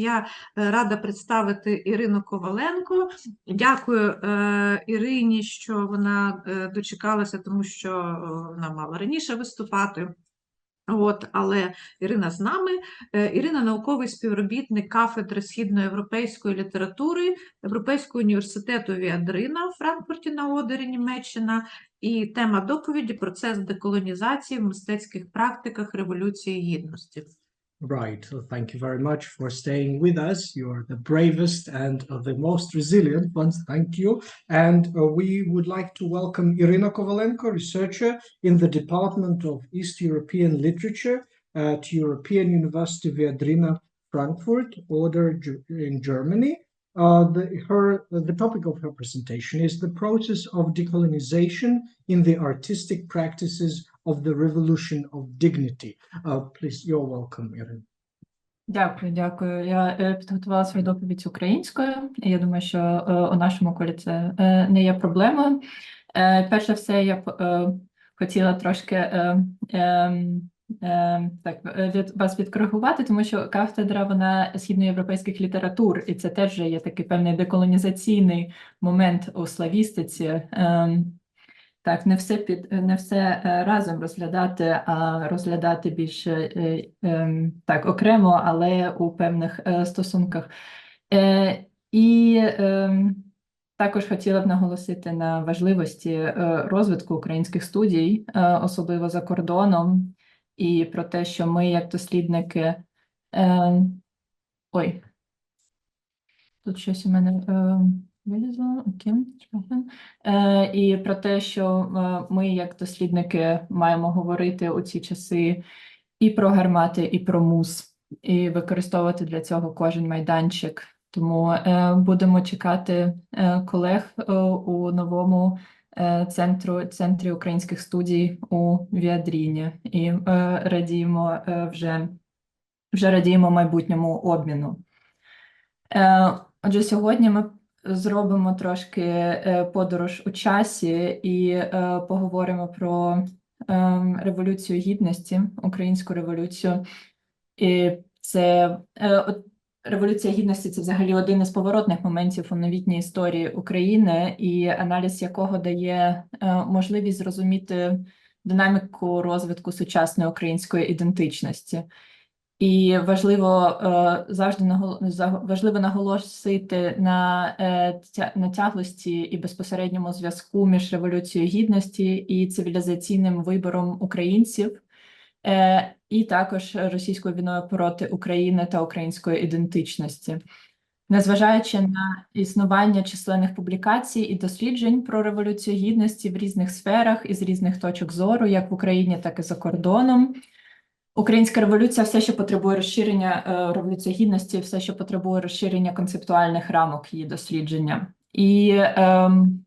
Я е, рада представити Ірину Коваленко. Дякую е, Ірині, що вона е, дочекалася, тому що вона мала раніше виступати. От, але Ірина з нами. Ірина науковий співробітник кафедри східноєвропейської літератури Європейського університету Віадрина в Франкфурті на Одері, Німеччина. І тема доповіді процес деколонізації в мистецьких практиках Революції Гідності. Right. So thank you very much for staying with us. You're the bravest and uh, the most resilient ones. Thank you. And uh, we would like to welcome Irina Kovalenko, researcher in the Department of East European Literature at European University Viadrina, Frankfurt, Oder in Germany. Uh, the, her, the topic of her presentation is the process of decolonization in the artistic practices of the revolution of dignity. Uh, please, you're welcome, Irina. Дякую, дякую. Я е, підготувала свою доповідь українською. Я думаю, що е, у нашому колі це е, не є проблемою. Е, Перш за все, я б хотіла трошки так, від вас відкоригувати, тому що кафедра вона східноєвропейських літератур, і це теж є такий певний деколонізаційний момент у славістиці. Так, не все під не все е, разом розглядати, а розглядати більше е, ем, так окремо, але у певних е, стосунках. І ем, також хотіла б наголосити на важливості розвитку українських студій, особливо за кордоном, і про те, що ми, як дослідники, е, ой, тут щось у мене. Вилізло, окей. Е, і про те, що е, ми, як дослідники, маємо говорити у ці часи і про гармати, і про мус, і використовувати для цього кожен майданчик. Тому е, будемо чекати е, колег у новому центру, центрі українських студій у Віадріні і радіємо вже, вже радіємо майбутньому обміну. Е, отже, сьогодні ми зробимо трошки е, подорож у часі і е, поговоримо про е, революцію гідності, українську революцію. І це от революція гідності це взагалі один із поворотних моментів у новітній історії України, і аналіз якого дає можливість зрозуміти динаміку розвитку сучасної української ідентичності. І важливо е, завжди важливо наголосити на е, тя- натяглості і безпосередньому зв'язку між революцією гідності і цивілізаційним вибором українців, е, і також російською війною проти України та української ідентичності. Незважаючи на існування численних публікацій і досліджень про революцію гідності в різних сферах і з різних точок зору, як в Україні, так і за кордоном. Українська революція все ще потребує розширення е, революція гідності, все ще потребує розширення концептуальних рамок її дослідження. І ем,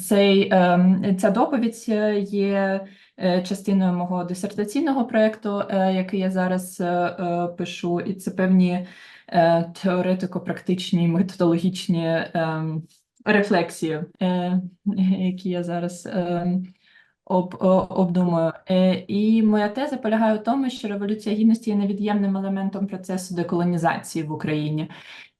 цей, ем, ця доповідь е, є е, частиною мого дисертаційного проєкту, е, який я зараз е, е, пишу, і це певні е, теоретико-практичні методологічні ем, рефлексії, е, які я зараз. ем, об, обдумую. Е, і моя теза полягає в тому, що революція гідності є невід'ємним елементом процесу деколонізації в Україні.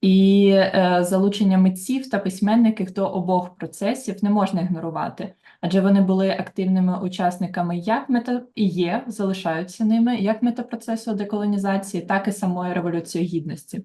І е, залучення митців та письменників до обох процесів не можна ігнорувати, адже вони були активними учасниками як мета і є, залишаються ними як метапроцесу деколонізації, так і самої революції гідності.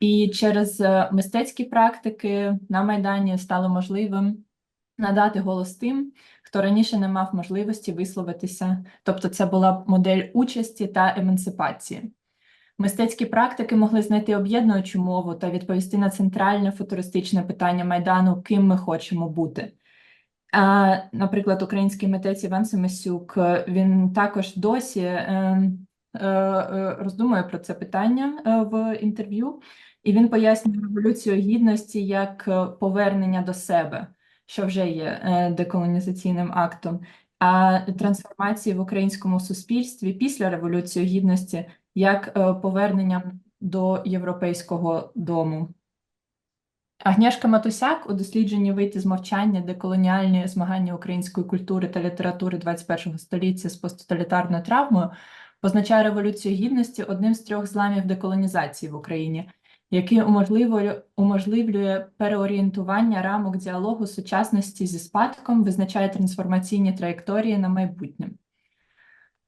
І через е, мистецькі практики на Майдані стало можливим надати голос тим, хто раніше не мав можливості висловитися, тобто це була модель участі та емансипації. Мистецькі практики могли знайти об'єднуючу мову та відповісти на центральне футуристичне питання Майдану, ким ми хочемо бути. А, наприклад, український митець Іван Семисюк, е, він також досі е, е, е, роздумує про це питання е, в інтерв'ю, і він пояснює революцію гідності як повернення до себе що вже є е, деколонізаційним актом, а трансформації в українському суспільстві після Революції Гідності як е, поверненням до європейського дому. Агнєшка Матусяк у дослідженні вийти з мовчання. Деколоніальні змагання української культури та літератури 21 століття з посттоталітарною травмою позначає Революцію Гідності одним з трьох зламів деколонізації в Україні, який уможливлює, уможливлює переорієнтування рамок діалогу сучасності зі спадком, визначає трансформаційні траєкторії на майбутнє.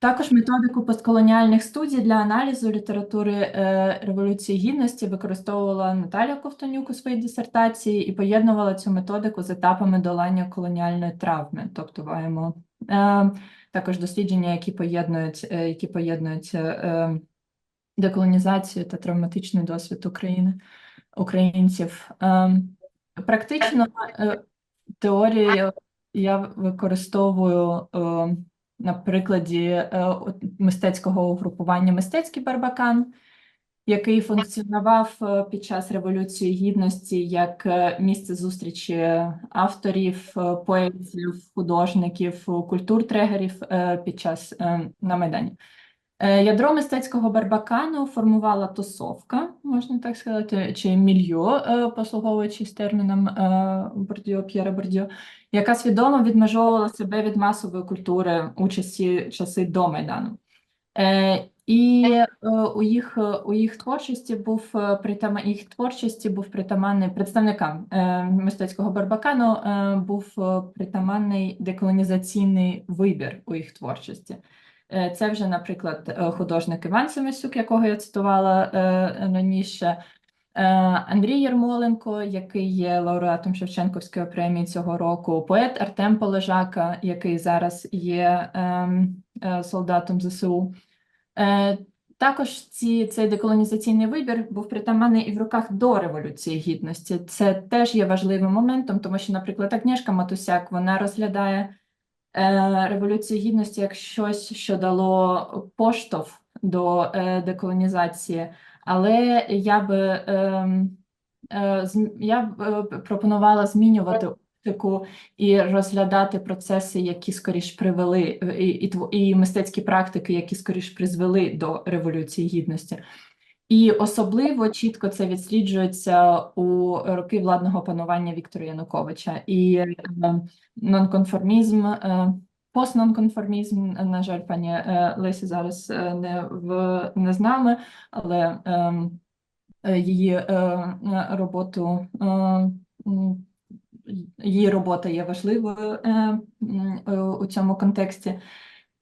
Також методику постколоніальних студій для аналізу літератури е, Революції Гідності використовувала Наталя Ковтонюк у своїй дисертації і поєднувала цю методику з етапами долання колоніальної травми. Тобто маємо е, також дослідження, які поєднують, е, які поєднують деколонізацію та травматичний досвід України, українців. Е, практично е, теорію я використовую. Е, на прикладі е, мистецького угрупування Мистецький Барбакан, який функціонував під час Революції Гідності як місце зустрічі авторів, поетів, художників, культуртрегерів е, під час е, на Майдані. Е, Ядро мистецького барбакану формувала тусовка, можна так сказати, чи мільйо, е, послуговуючись терміном е, Бордьо, П'єра Бордьо, яка свідомо відмежовувала себе від масової культури у часі, часи до Майдану. І у їх, у їх творчості був е, притама, їх творчості був притаманний представникам мистецького барбакану був притаманний деколонізаційний вибір у їх творчості. Е, Це вже, наприклад, е, художник Іван Семисюк, якого я цитувала е, раніше, Андрій Єрмоленко, який є лауреатом Шевченківської премії цього року, поет Артем Полежака, який зараз є ем, солдатом ЗСУ. Також ці, цей деколонізаційний вибір був притаманний і в руках до Революції Гідності. Це теж є важливим моментом, тому що, наприклад, Агнєшка Матусяк вона розглядає е, Революцію Гідності як щось, що дало поштовх до е, деколонізації. Але я би ем, е, я б пропонувала змінювати оптику і розглядати процеси, які скоріш привели, і, і, і мистецькі практики, які скоріш призвели до Революції Гідності. І особливо чітко це відсліджується у роки владного панування Віктора Януковича. І е, нонконформізм, е, постнонконформізм, на жаль, пані е, Лесі зараз не, в, не з нами, але її роботу її робота є важливою у цьому контексті.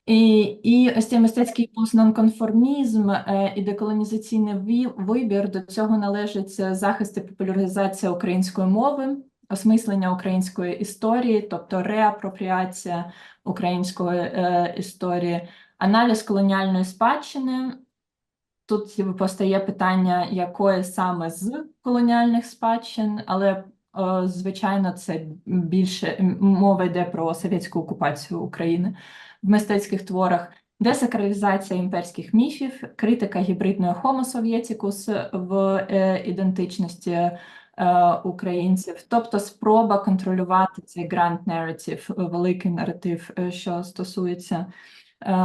І, і ось цей мистецький постнонконформізм е, і деколонізаційний вибір до цього належить захист і популяризація української мови, осмислення української історії, тобто реапропріація української е, історії, аналіз колоніальної спадщини. Тут постає питання, якої саме з колоніальних спадщин, але е, звичайно, це більше мова йде про совєтську окупацію України в мистецьких творах, десакралізація імперських міфів, критика гібридної Homo Sovieticus в е, ідентичності е, українців, тобто спроба контролювати цей grand narrative, великий наратив, е, що стосується е,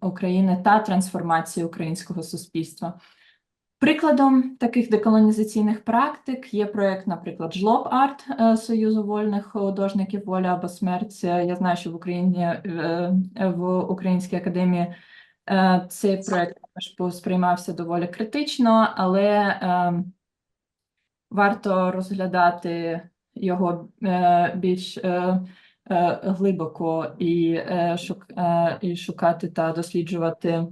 України та трансформації українського суспільства. Прикладом таких деколонізаційних практик є проєкт, наприклад, Жлоб Арт е, Союзу вольних художників Воля або смерть. Е, Я знаю, що в Україні е, в Українській академії цей проєкт також сприймався доволі критично, але варто розглядати його більш глибоко і шукати та досліджувати,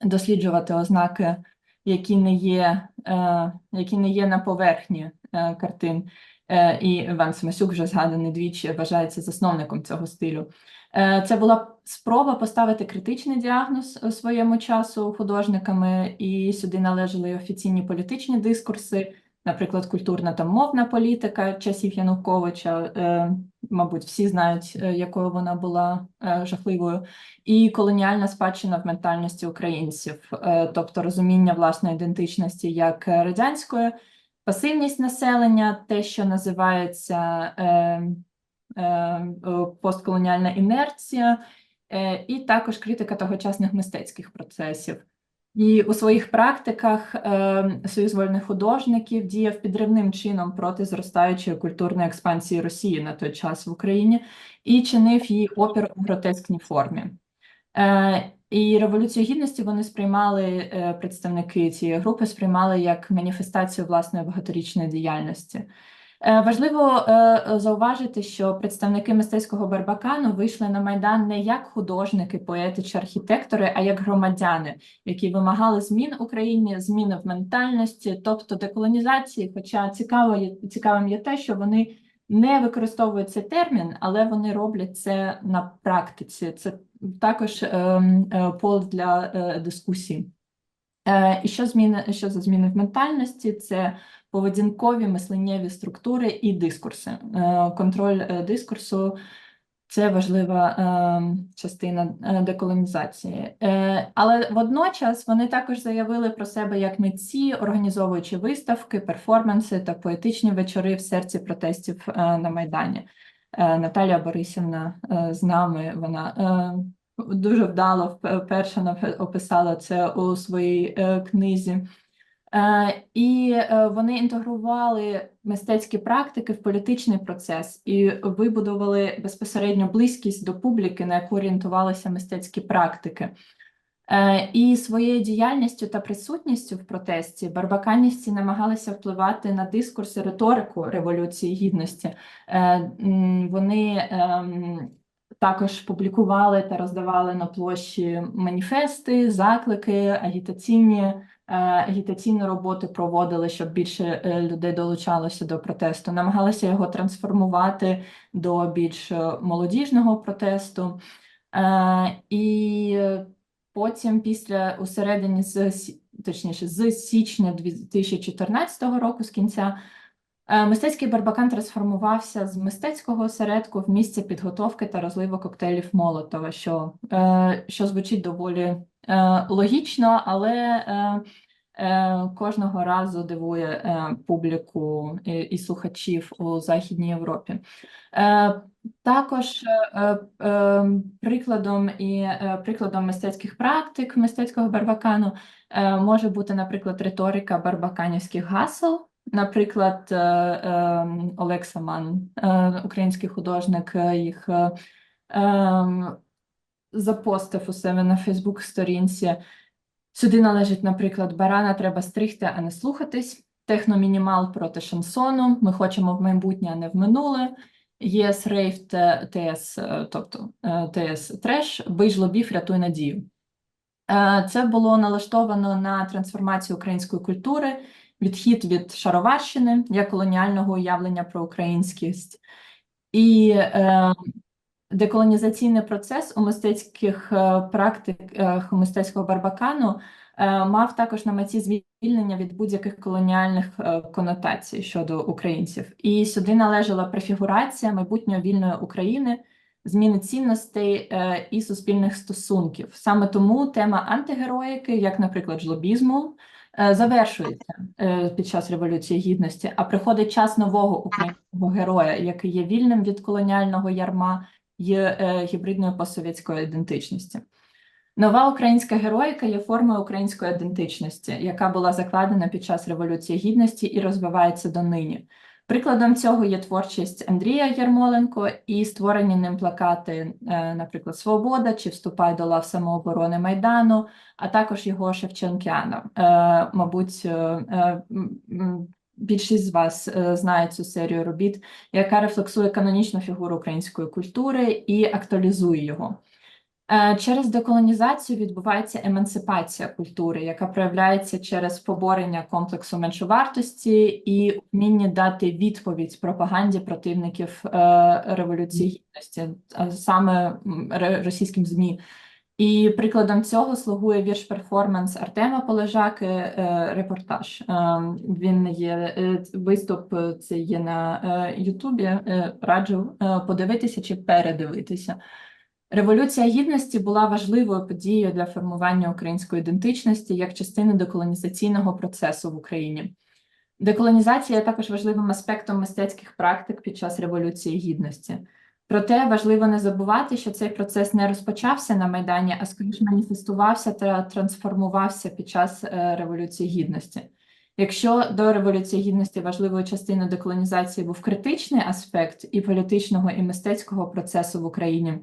досліджувати ознаки які не є, е, які не є на поверхні е, картин. Е, і Іван Семесюк вже згаданий двічі, вважається засновником цього стилю. Це була спроба поставити критичний діагноз у своєму часу художниками, і сюди належали офіційні політичні дискурси, наприклад, культурна та мовна політика часів Януковича. Е, мабуть, всі знають, е, якою вона була е, жахливою і колоніальна спадщина в ментальності українців, тобто розуміння власної ідентичності як радянської, пасивність населення, те, що називається постколоніальна інерція, і також критика тогочасних мистецьких процесів. І у своїх практиках е, Союз вольних художників діяв підривним чином проти зростаючої культурної експансії Росії на той час в Україні і чинив їй опір у гротескній формі. Е, і Революцію Гідності вони сприймали, е, представники цієї групи сприймали як маніфестацію власної багаторічної діяльності. Е, Важливо е, зауважити, що представники мистецького Барбакану вийшли на Майдан не як художники, поети чи архітектори, а як громадяни, які вимагали змін Україні, зміни в ментальності, тобто деколонізації. Хоча цікаво цікавим є те, що вони не використовують цей термін, але вони роблять це на практиці. Це також ем, е, поле для дискусії. І що зміни, що за зміни в ментальності? Це поведінкові мисленнєві структури і дискурси. Е, Контроль е, дискурсу це важлива е, частина деколонізації. Але водночас вони також заявили про себе як митці, організовуючи виставки, перформанси та поетичні вечори в серці протестів на Майдані. Наталія Борисівна з нами, вона дуже вдало вп- перша описала це у своїй книзі. Е, І е, вони інтегрували мистецькі практики в політичний процес і вибудували безпосередньо близькість до публіки, на яку орієнтувалися мистецькі практики. Е, І своєю діяльністю та присутністю в протесті барбаканівці намагалися впливати на дискурс і риторику Революції Гідності. Вони ем, також публікували та роздавали на площі маніфести, заклики, агітаційні, е, агітаційні роботи проводили, щоб більше е, людей долучалося до протесту. Намагалися його трансформувати до більш е, молодіжного протесту. І потім, після усередині з точніше, з січня 2014 року, з кінця. Мистецький барбакан трансформувався з мистецького осередку в місце підготовки та розливу коктейлів Молотова, що, що звучить доволі логічно, але е, е, кожного разу дивує е, публіку і, слухачів у Західній Європі. Е, також е, е, прикладом і е, прикладом мистецьких практик мистецького барбакану е, може бути, наприклад, риторика барбаканівських гасел. Наприклад, е, е, Олег Саман, е, український художник, е, їх е, е, запостив у себе на Фейсбук-сторінці. Сюди належить, наприклад, барана треба стригти, а не слухатись. Техномінімал проти шансону. Ми хочемо в майбутнє, а не в минуле. ЄС Рейв ТС, е, тобто е, ТС Треш, бий жлобів, рятуй надію. Е, Це було налаштовано на трансформацію української культури, відхід від шароварщини як колоніального уявлення про українськість. І е, деколонізаційний процес у мистецьких е, практиках мистецького барбакану е, мав також на меті звільнення від будь-яких колоніальних е, конотацій щодо українців. І сюди належала префігурація майбутньої вільної України, зміни цінностей е, і суспільних стосунків. Саме тому тема антигероїки, як, наприклад, жлобізму, е, завершується е, під час Революції Гідності, а приходить час нового українського героя, який є вільним від колоніального ярма і е, гібридної постсовєтської ідентичності. Нова українська героїка є формою української ідентичності, яка була закладена під час Революції Гідності і розвивається донині. Прикладом цього є творчість Андрія Ярмоленко і створені ним плакати, е, наприклад, Свобода чи Вступай до лав самооборони Майдану, а також його Шевченкіана. Е, Мабуть, більшість з вас е, знає цю серію робіт, яка рефлексує канонічну фігуру української культури і актуалізує його. Е, Через деколонізацію відбувається емансипація культури, яка проявляється через поборення комплексу меншовартості і вміння дати відповідь пропаганді противників е, революції гідності, саме російським ЗМІ. І прикладом цього слугує вірш-перформанс Артема Полежаки е, репортаж. Е, Він є е, виступ, це є на Ютубі. Раджу подивитися чи передивитися. Революція гідності була важливою подією для формування української ідентичності як частини деколонізаційного процесу в Україні. Деколонізація є також важливим аспектом мистецьких практик під час Революції Гідності. Проте важливо не забувати, що цей процес не розпочався на Майдані, а скоріш маніфестувався та трансформувався під час е, Революції Гідності. Якщо до Революції Гідності важливою частиною деколонізації був критичний аспект і політичного, і мистецького процесу в Україні,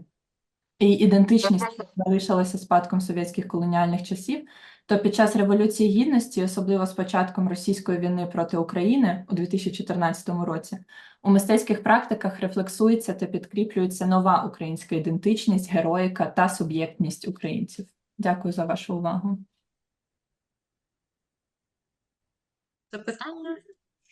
і ідентичність залишилася спадком совєтських колоніальних часів, то під час Революції Гідності, особливо з початком російської війни проти України у 2014 році, у мистецьких практиках рефлексується та підкріплюється нова українська ідентичність, героїка та суб'єктність українців. Дякую за вашу увагу. Запитання?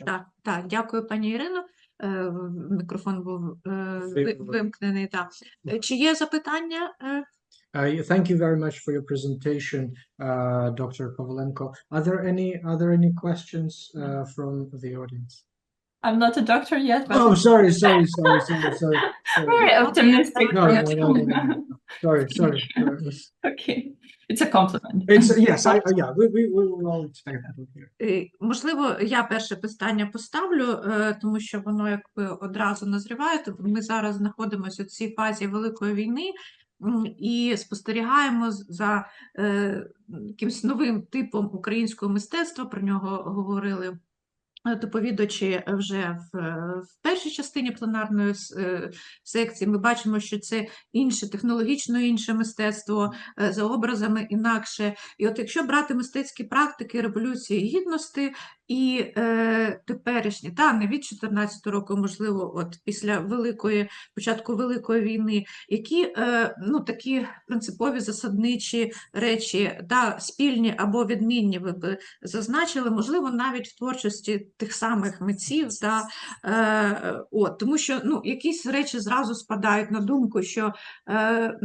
Так, так, дякую, пані Ірино. Е, Мікрофон був е, Вимкнений. Так. Е, Чи є запитання? Uh, thank you very much for your presentation, uh, Dr. Kovalenko. Are there any are there any questions uh, from the audience? I'm not a doctor yet, but Oh, sorry, sorry, sorry, sorry, sorry. very optimistic. No, no, no, no, no, no. Sorry, sorry. sorry. Okay, it's a compliment. It's yes, I yeah, we we we will all expect that here. Е, Можливо, я перше питання поставлю, е, тому що воно якби одразу назріває. Тобто ми зараз знаходимося у цій фазі Великої війни і спостерігаємо за е, якимось новим типом українського мистецтва. Про нього говорили доповідачі вже в, е, в першій частині пленарної е, секції. Ми бачимо, що це інше, технологічно інше мистецтво, е, за образами інакше. І от якщо брати мистецькі практики Революції Гідності і е, теперішні, та не від 14 року, можливо, от після великої, початку Великої війни, які е, ну, такі принципові засадничі речі, та спільні або відмінні ви б зазначили, можливо, навіть в творчості тих самих митців, та, е, от, тому що ну, якісь речі зразу спадають на думку, що е,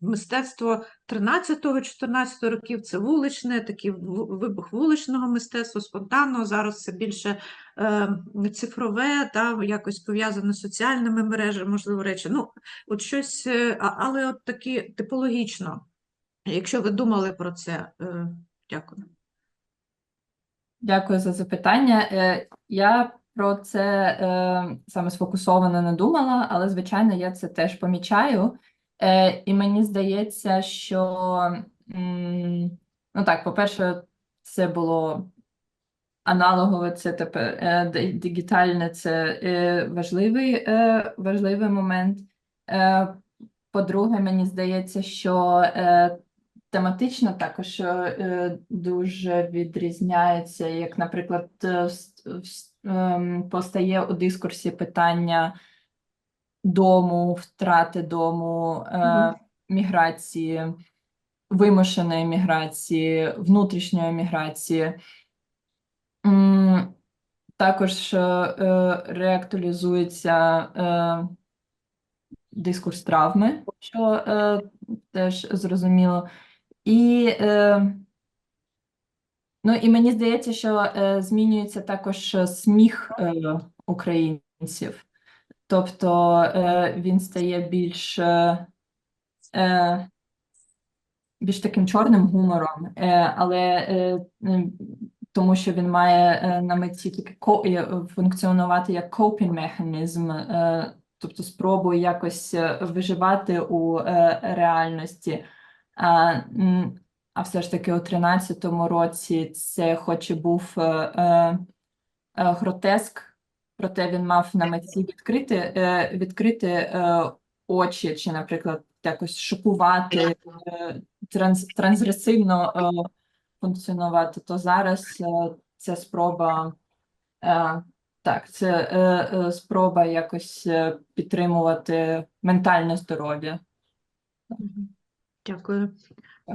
мистецтво 13-14 років це вуличне, такий вибух вуличного мистецтва, спонтанного. Зараз це більше е, цифрове, та якось пов'язане з соціальними мережами, можливо, речі. Ну, от щось, е, але от такі типологічно. Якщо ви думали про це, е, дякую. Дякую за запитання. Е, Я про це е, саме сфокусовано не думала, але звичайно я це теж помічаю. Е, І мені здається, що ну так, по-перше, це було аналогове, це тепер дигітальне, це важливий, важливий момент. По-друге, мені здається, що тематично також е, дуже відрізняється, як, наприклад, е, ем, постає у дискурсі питання дому, втрати дому, е, міграції, вимушеної міграції, внутрішньої міграції. Також реактуалізується дискурс травми, що е, теж зрозуміло. І, е, ну, і мені здається, що е, змінюється також е, сміх е, українців. Тобто е, він стає більш, е, більш таким чорним гумором, е, але е, тому що він має е, на меті таки е, функціонувати як coping механізм, е, тобто спробу якось виживати у е, реальності. А, все ж таки у 13-му році це хоч і був е, е, е, гротеск, проте він мав на меті відкрити, відкрити очі, чи, наприклад, якось шокувати, транс, трансгресивно функціонувати, то зараз е, ця спроба, так, це е, е, спроба якось підтримувати ментальне здоров'я. Дякую.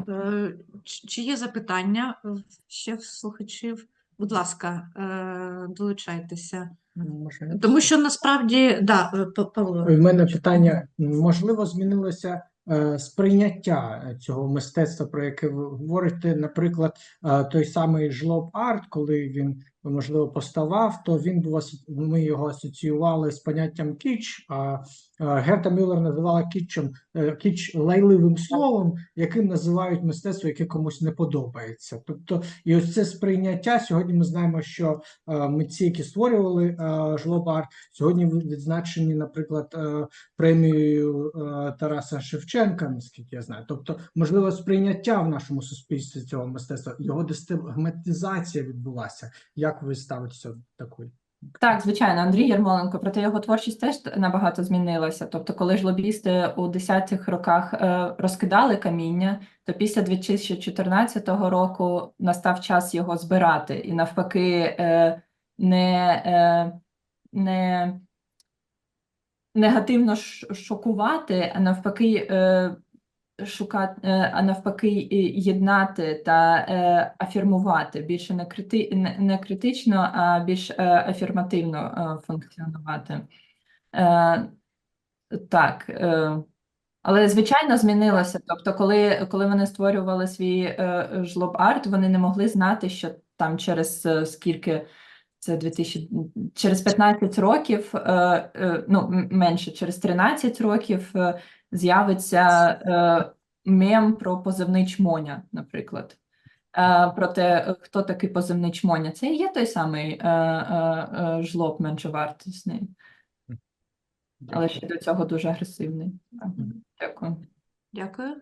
Е, Чи є запитання ще в слухачів? Будь ласка, е, долучайтеся. Може, Тому що насправді, да, е, Павло. У мене питання: можливо, змінилося е, сприйняття е, цього мистецтва, про яке ви говорите. Наприклад, е, той самий жлоб арт, коли він можливо поставав, то він був ми його асоціювали з поняттям кіч. А е, Герта Мюллер називала кітчем е, кіч лайливим словом, яким називають мистецтво, яке комусь не подобається. Тобто, і ось це сприйняття сьогодні. Ми знаємо, що е, митці, які створювали е, жлоб арт, сьогодні відзначені, наприклад, е, премією е, Тараса Шевченка, наскільки я знаю. Тобто, можливо, сприйняття в нашому суспільстві цього мистецтва, його дестигматизація відбулася. Як ви ставитеся до такої? Так, звичайно, Андрій Ярмоленко, проте його творчість теж набагато змінилася. Тобто, коли ж лобісти у 10-х роках е, розкидали каміння, то після 2014 року настав час його збирати, і навпаки, е, не, е, не негативно шокувати, а навпаки, шукати, е, а навпаки, єднати та е, афірмувати, більше не, крити, не, критично, а більш е, афірмативно функціонувати. Так. Але звичайно змінилося. Тобто, коли, коли вони створювали свій е, жлоб арт, вони не могли знати, що там через е, скільки це 2000, через 15 років, е, е, ну менше, через 13 років е, з'явиться е, мем про позивний чмоня, наприклад. Е, про те, е, хто такий позивний чмоня. Це і є той самий е, е, е, жлоб меншовартісний, але ще до цього дуже агресивний. Дякую. Дякую.